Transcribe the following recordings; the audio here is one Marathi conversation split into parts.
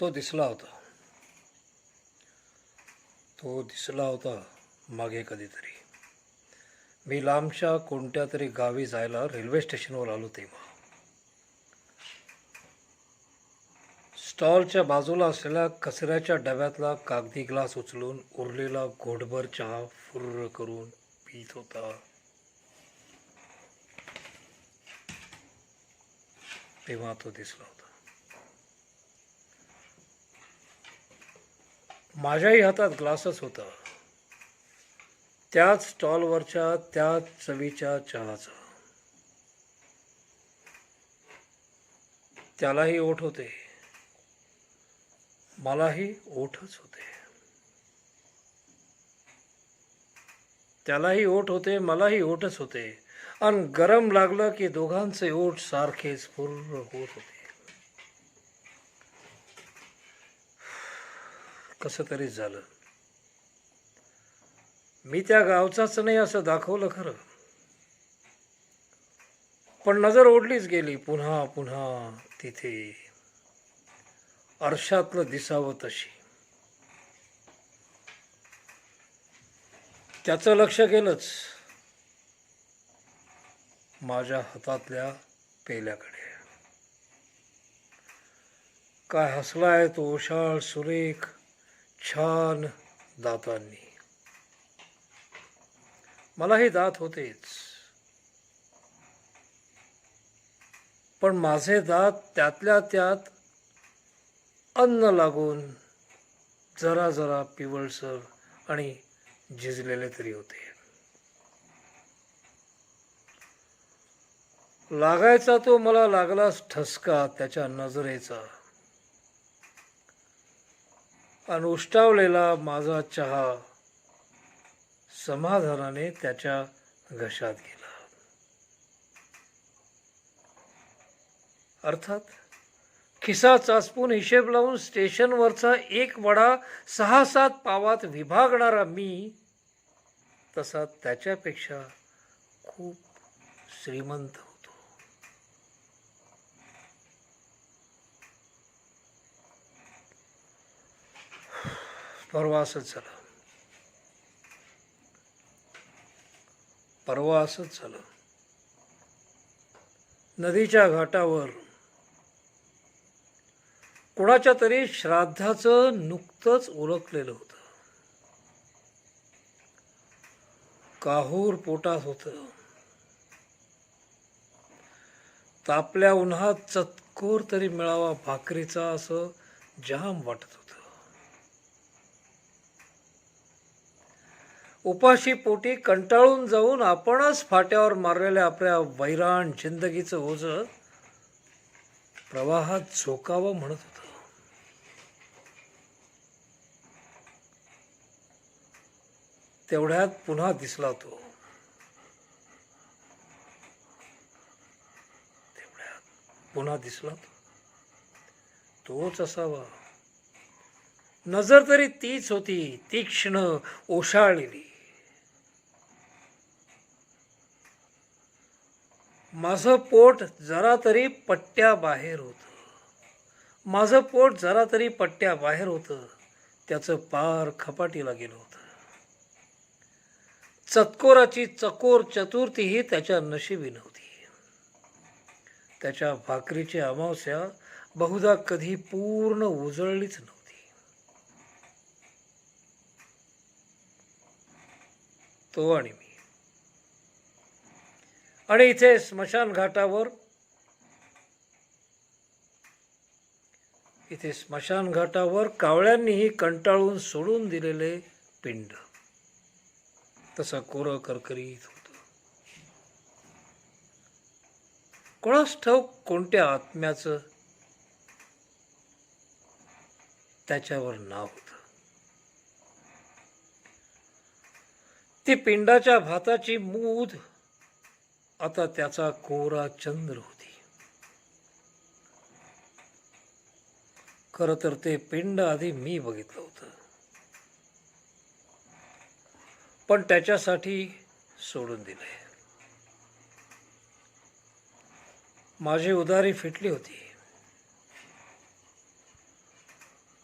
तो दिसला होता. तो दिसला होता मागे कधीतरी. मी लांबच्या कोणत्या तरी गावी जायला रेल्वे स्टेशनवर आलो तेव्हा. स्टॉलच्या बाजूला असलेल्या कचऱ्याच्या डब्यातला कागदी ग्लास उचलून उरलेला घोटभर चहा फुर्र करून पीत होता. तेव्हा तो दिसला होता. माझ्याही हातात ग्लासच होता. त्याच स्टॉलवरच्या त्याच चवीच्या चहाचा. त्यालाही ओठ होते. मलाही ओठच होते. त्यालाही ओठ होते मलाही ओठच होते. आणि गरम लागलं की दोघांचे ओठ सारखेच पूर्ण होत होते. कसं तरी झालं. मी त्या गावचाच नाही असं दाखवलं खरं. पण नजर ओढलीच गेली पुन्हा पुन्हा तिथे. अर्शातलं दिसावं तशी. त्याचं लक्ष गेलंच. माझ्या हातातल्या पेल्याकडे. काय हसलाय तो ओशाळ सुरेख छान दातांनी. मला हे दात होतेच. पण माझे दात त्यातल्या त्यात अन्न लागून जरा जरा पिवळसर आणि झिजलेले तरी होते. लागायचा तो मला लागलाच ठसका त्याच्या नजरेचा. आणि उष्टावलेला माझा चहा समाधानाने त्याच्या घशात गेला. अर्थात खिसा चाचपून हिशेब लावून स्टेशनवरचा एक वडा सहा सात पावात विभागणारा मी तसा त्याच्यापेक्षा खूप श्रीमंत होतो परवा असंच झालं. परवा असंच झालं. नदीच्या घाटावर कुणाच्या तरी श्राद्धाचं नुकतंच ओळखलेलं होतं. काहूर पोटात होतं. तापल्या उन्हात चतकोर तरी मिळावा भाकरीचा असं जाम वाटत होतं. उपाशी पोटी कंटाळून जाऊन आपणच फाट्यावर मारलेल्या आपल्या वैराण जिंदगीचं ओझ प्रवाहात झोकावं म्हणत होतं. तेवढ्यात पुन्हा दिसला तो. तेवढ्यात पुन्हा दिसला तो. तोच असावा. नजर तरी तीच होती तीक्ष्ण ओशाळलेली. माझं पोट जरा तरी पट्ट्या बाहेर होतं. माझं पोट जरा तरी पट्ट्या बाहेर होतं. त्याचं पार खपाटीला गेलं होतं. चतकोराची चकोर चतुर्थीही त्याच्या नशिबी नव्हती. त्याच्या भाकरीची अमावस्या बहुधा कधी पूर्ण उजळलीच नव्हती. तो आणि मी. आणि इथे स्मशान घाटावर इथे स्मशान घाटावर कावळ्यांनीही कंटाळून सोडून दिलेले पिंड. तसा कोरं करकरीत होत. कोणास ठाऊक कोणत्या आत्म्याचं? त्याच्यावर नाव होत. ती पिंडाच्या भाताची मूद आता त्याचा कोरा चंद्र होती. खरं तर ते पिंड आधी मी बघितलं होतं. पण त्याच्यासाठी सोडून दिले माझी उदारी फिटली होती.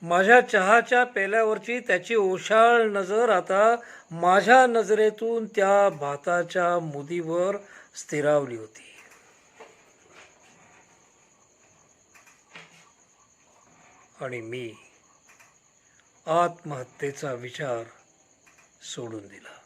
माझ्या चहाच्या पेल्यावरची त्याची ओशाळ नजर आता माझ्या नजरेतून त्या भाताच्या मुदीवर स्थिरावली होती. आणि मी आत्महत्येचा विचार सोडून दिला.